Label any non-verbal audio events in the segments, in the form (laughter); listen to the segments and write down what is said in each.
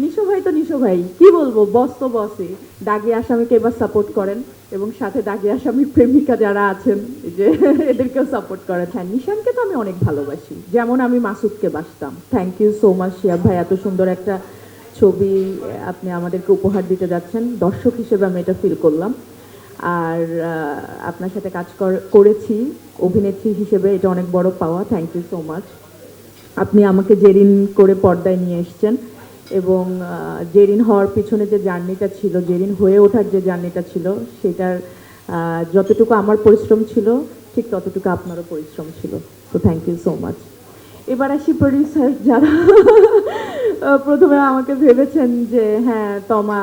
নিশো ভাই তো নিশো ভাই। কি বলব বস তো বসই দাগি আসামিকে এবার সাপোর্ট করেন এবং সাথে দাগি আসামির প্রেমিকা যারা আছেন যে (laughs) এদেরকেও সাপোর্ট করেন। হ্যাঁ নিশানকে তো আমি অনেক ভালোবাসি। যেমন আমি মাসুদকে বাসতাম। Thank you so much Shia ভাই, এত সুন্দর একটা ছবি আপনি আমাদেরকে উপহার দিতে যাচ্ছেন। দর্শক হিসেবে আমি এটা ফিল করলাম। আর আপনার সাথে কাজ করেছি, অভিনেত্রী হিসেবে এটা অনেক বড় পাওয়া। থ্যাংক ইউ সো মাচ আপনি আমাকে জেরিন করে পর্দায় নিয়ে এসছেন এবং জেরিন হওয়ার পিছনে যে জার্নিটা ছিল, জেরিন হয়ে ওঠার যে জার্নিটা ছিল, সেটার যতটুকু আমার পরিশ্রম ছিল, ঠিক ততটুকু আপনারও পরিশ্রম ছিল। তো থ্যাংক ইউ সো মাচ এবার আসি প্রডিউসার যারা প্রথমে আমাকে ভেবেছেন যে হ্যাঁ তমা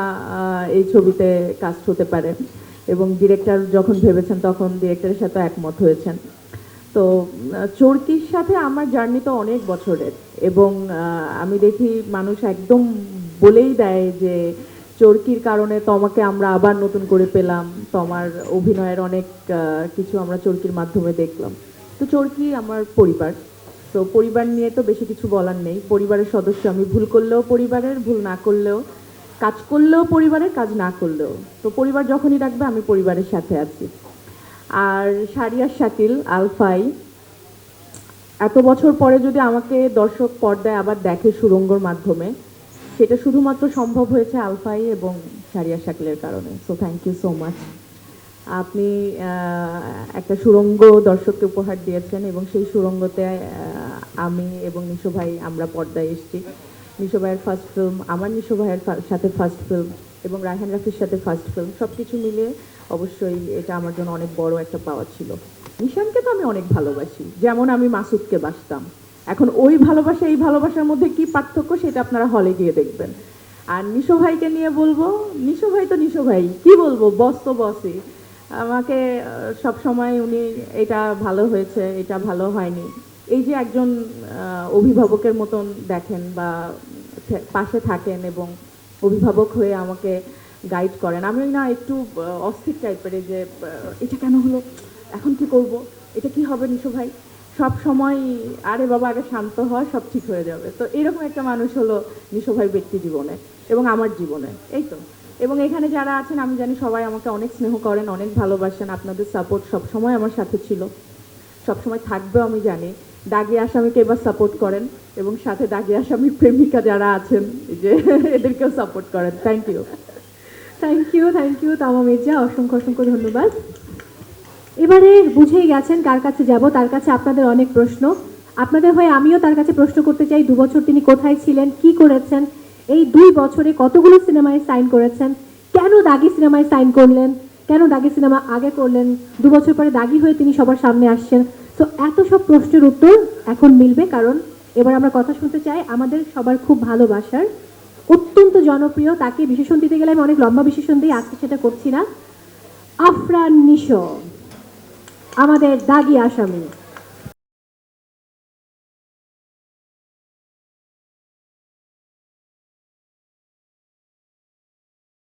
এই ছবিতে কাস্ট হতে পারে। এবং ডিরেক্টর যখন ভেবেছেন, তখন ডিরেক্টরের সাথে একমত হয়েছেন। তো চরকির সাথে আমার জার্নি তো অনেক বছরের এবং আমি দেখি মানুষ একদম বলেই দেয় যে চরকির কারণে তোমাকে আমরা আবার নতুন করে পেলাম তোমার অভিনয়ের অনেক কিছু আমরা চরকির মাধ্যমে দেখলাম। তো চরকি আমার পরিবার, তো পরিবার নিয়ে তো বেশি কিছু বলার নেই। পরিবারের সদস্য আমি ভুল করলেও পরিবারের, ভুল না করলেও, কাজ করলেও পরিবারের, কাজ না করলেও। তো পরিবার যখনই ডাকবে আমি পরিবারের সাথে আছি। আর সারিয়া শাকিল, আলফাই। এত বছর পরে যদি আমাকে দর্শক পর্দায় আবার দেখে সুরঙ্গর মাধ্যমে, সেটা শুধুমাত্র সম্ভব হয়েছে আলফাই এবং সারিয়া শাকিলের কারণে। So thank you so much আপনি একটা সুরঙ্গ দর্শককে উপহার দিয়েছেন এবং সেই সুরঙ্গতে আমি এবং নিশো ভাই আমরা পর্দায় এসেছি। নিশো ভাইয়ের ফার্স্ট ফিল্ম আমার নিশো ভাইয়ের সাথে ফার্স্ট ফিল্ম এবং রায়হান রাফির সাথে ফার্স্ট ফিল্ম সব কিছু মিলিয়ে অবশ্যই এটা আমার জন্য অনেক বড় একটা পাওয়া ছিল। নিশানকে তো আমি অনেক ভালোবাসি, যেমন আমি মাসুদকে বাসতাম। এখন ওই ভালোবাসা, এই ভালোবাসার মধ্যে কি পার্থক্য সেটা আপনারা হলে গিয়ে দেখবেন। আর নিশো ভাইকে নিয়ে বলব, নিশো ভাই তো নিশো ভাই, কি বলব? বস তো বসই। আমাকে সব সময় উনি এটা ভালো হয়েছে, এটা ভালো হয়নি। এই যে একজন অভিভাবকের মতন দেখেন বা পাশে থাকেন এবং অভিভাবক হয়ে আমাকে গাইড করেন। আমি না একটু অস্থির টাইপের যে এটা কেন হলো? এখন কি করব? এটা কি হবে নিশো ভাই? সব সময়, আরে বাবা, আগে শান্ত হয় সব ঠিক হয়ে যাবে। তো এরকম একটা মানুষ হলো নিশো ভাই ব্যক্তি জীবনে এবং আমার জীবনে। এই তো। এবং এখানে যারা আছেন, আমি জানি সবাই আমাকে অনেক স্নেহ করেন, অনেক ভালোবাসেন। আপনাদের সাপোর্ট সব সময় আমার সাথে ছিল। সব সময় থাকবেও আমি জানি। দাগি আসামিকে এবার সাপোর্ট করেন এবং সাথে দাগি আসামির প্রেমিকা যারা আছেন যে, এদেরকেও সাপোর্ট করেন। Thank you thank you thank you Tama Mirza, অসংখ্য অসংখ্য ধন্যবাদ। এবারে বুঝেই গেছেন কার কাছে যাব, তার কাছে আপনাদের অনেক প্রশ্ন। আপনাদের হয়ে আমিও তার কাছে প্রশ্ন করতে চাই, দু বছর তিনি কোথায় ছিলেন, কি করেছেন, এই দুই বছরে কতগুলো সিনেমায় সাইন করেছেন, কেন দাগি সিনেমায় সাইন করলেন, কেন দাগি সিনেমা আগে করলেন, দু বছর পরে দাগি হয়ে তিনি সবার সামনে আসছেন। তো এত সব প্রশ্নের উত্তর এখন মিলবে, কারণ এবার আমরা কথা শুনতে চাই আমাদের সবার খুব ভালোবাসার অত্যন্ত জনপ্রিয়। তাকে বিশেষণ দিতে গেলে আমি অনেক লম্বা বিশেষণ দিই, আজকে সেটা করছি না। আফরান নিশ, আমাদের দাগি আসামি।